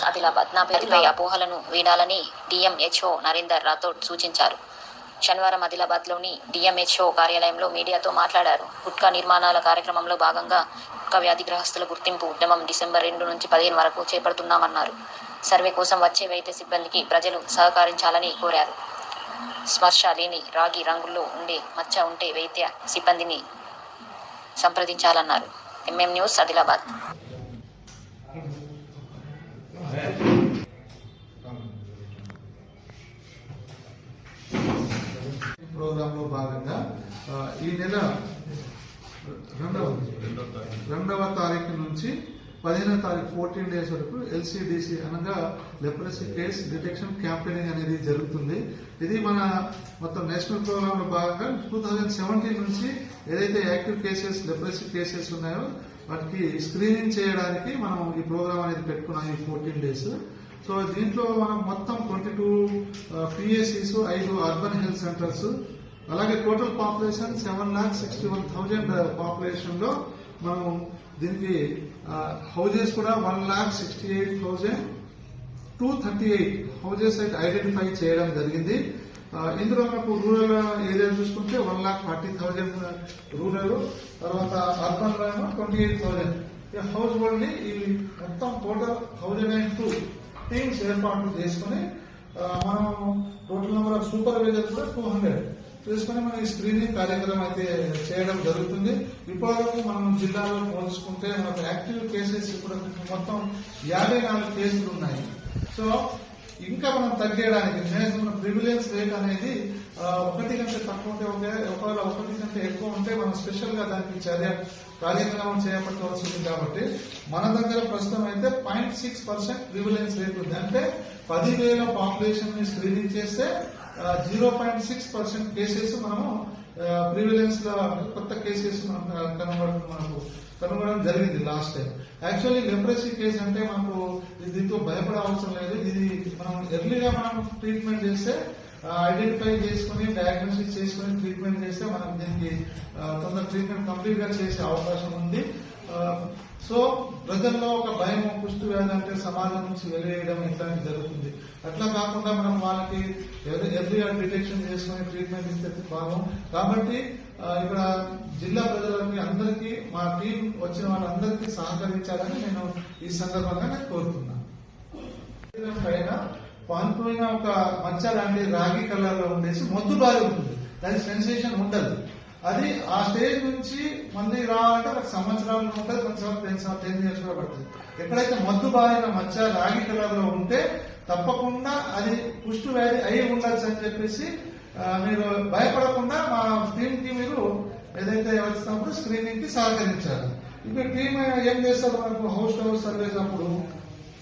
News Adilabad నా పేరుపై అపోహలను వీడాలని డిఎంహెచ్ఓ నరేందర్ రాథోడ్ సూచించారు. శనివారం ఆదిలాబాద్లోని డిఎంహెచ్ఓ కార్యాలయంలో మీడియాతో మాట్లాడారు. గుట్కా నిర్మాణాల కార్యక్రమంలో భాగంగా గుట్కా వ్యాధిగ్రహస్తుల గుర్తింపు ఉద్యమం డిసెంబర్ రెండు నుంచి పదిహేను వరకు చేపడుతున్నామన్నారు. సర్వే కోసం వచ్చే వైద్య సిబ్బందికి ప్రజలు సహకరించాలని కోరారు. స్పర్శ లేని రాగి రంగుల్లో ఉండే మచ్చ ఉంటే వైద్య సిబ్బందిని సంప్రదించాలన్నారు. MM news Adilabad. భాగంగా ఈ నెల రెండవ రెండవ తారీఖు. నుంచి పదిహేనవ తారీఖు ఫోర్టీన్ డేస్ వరకు ఎల్సిడిసి అనగా లెప్రసీ కేస్ డిటెక్షన్ క్యాంపెయినింగ్ అనేది జరుగుతుంది. ఇది మన మొత్తం నేషనల్ ప్రోగ్రామ్లో భాగంగా టూ థౌజండ్ సెవెంటీన్ నుంచి ఏదైతే యాక్టివ్ కేసెస్ లెప్రసీ కేసెస్ ఉన్నాయో వాటికి స్క్రీనింగ్ చేయడానికి మనం ఈ ప్రోగ్రామ్ అనేది పెట్టుకున్నాం ఈ ఫోర్టీన్ డేస్ సో దీంట్లో మనం మొత్తం ట్వంటీ టూ పిఎస్సిస్ ఐదు అర్బన్ హెల్త్ సెంటర్స్ అలాగే total population seven lakh sixty one thousand పాపులేషన్లో మనం దీనికి హౌజెస్ కూడా one lakh sixty eight thousand two thirty eight houses అయితే ఐడెంటిఫై చేయడం జరిగింది. ఇందులో మనకు రూరల్ ఏరియా చూసుకుంటే one lakh forty thousand rural తర్వాత అర్బన్లో ఏమో ట్వంటీ ఎయిట్ థౌజండ్ హౌస్ హోల్డ్ని ఈ మొత్తం total thousand and two teams ఏర్పాటు చేసుకుని మనం టోటల్ నెంబర్ ఆఫ్ సూపర్వైజర్ కూడా టూ హండ్రెడ్ చేసుకుని మనం ఈ స్క్రీనింగ్ కార్యక్రమం అయితే చేయడం జరుగుతుంది. ఇప్పటివరకు మనం జిల్లాలో పోల్చుకుంటే మనకు యాక్టివ్ కేసెస్ ఇప్పుడు మొత్తం యాభై నాలుగు కేసులు ఉన్నాయి. సో ఇంకా మనం తగ్గడానికి మన ప్రివిలెన్స్ రేట్ అనేది ఒకటి కంటే తక్కువ ఉంటే ఒకే ఒకవేళ ఒకటి కంటే ఎక్కువ ఉంటే మనం స్పెషల్గా దానికి చర్య కార్యక్రమం చేపట్టవలసి ఉంది కాబట్టి మన దగ్గర ప్రస్తుతం అయితే point six percent prevalence rate ఉంది. అంటే పదివేల పాపులేషన్ని స్క్రీనింగ్ చేస్తే zero point six percent cases మనము ప్రివిలెన్స్ కొత్త కేసెస్ మనం మనకు కనుగొనడం జరిగింది last time actually leprosy case అంటే మనకు దీంతో భయపడ అవసరం లేదు. ఇది మనం ఎర్లీగా మనం ట్రీట్మెంట్ చేస్తే ఐడెంటిఫై చేసుకుని డయాగ్నోసిస్ చేసుకుని ట్రీట్మెంట్ చేస్తే మనం దీనికి తొందర ట్రీట్మెంట్ కంప్లీట్గా చేసే అవకాశం ఉంది. సో ప్రజల్లో ఒక భయం కుష్టి వ్యాధి అంటే సమాజం నుంచి వెలివేయడం ఇట్లాంటి జరుగుతుంది. అట్లా కాకుండా మనం వాళ్ళకి ఎర్లీగా డిటెక్షన్ చేసుకుని ట్రీట్మెంట్ ఇస్తే భాగం కాబట్టి ఇక్కడ జిల్లా ప్రజలకి అందరికీ మా టీం వచ్చిన వాళ్ళందరికీ సహకరించాలని నేను ఈ సందర్భంగా నేను కోరుతున్నాను. పైన పాల్పోయిన ఒక మచ్చ లాంటి రాగి కలర్లో ఉండేసి మొద్దు బారి ఉంటుంది. దాని సెన్సేషన్ ఉండదు. అది ఆ స్టేజ్ నుంచి మళ్ళీ రావాలంటే ఒక సంవత్సరాలు ఉంటుంది కొంచెం టెన్ టెన్ ఇయర్స్ కూడా పడుతుంది. ఎక్కడైతే మొద్దు బారిన మచ్చ రాగి కలర్లో ఉంటే తప్పకుండా అది పుష్టి వ్యాధి అయి ఉండొచ్చు అని చెప్పేసి మీరు భయపడకుండా మా టీమ్కి మీరు ఏదైతే వచ్చినప్పుడు స్క్రీనింగ్కి సహకరించాలి. ఇప్పుడు టీం ఏం చేస్తారు మనకు? హౌస్ టు హౌస్ సర్వేస్ అప్పుడు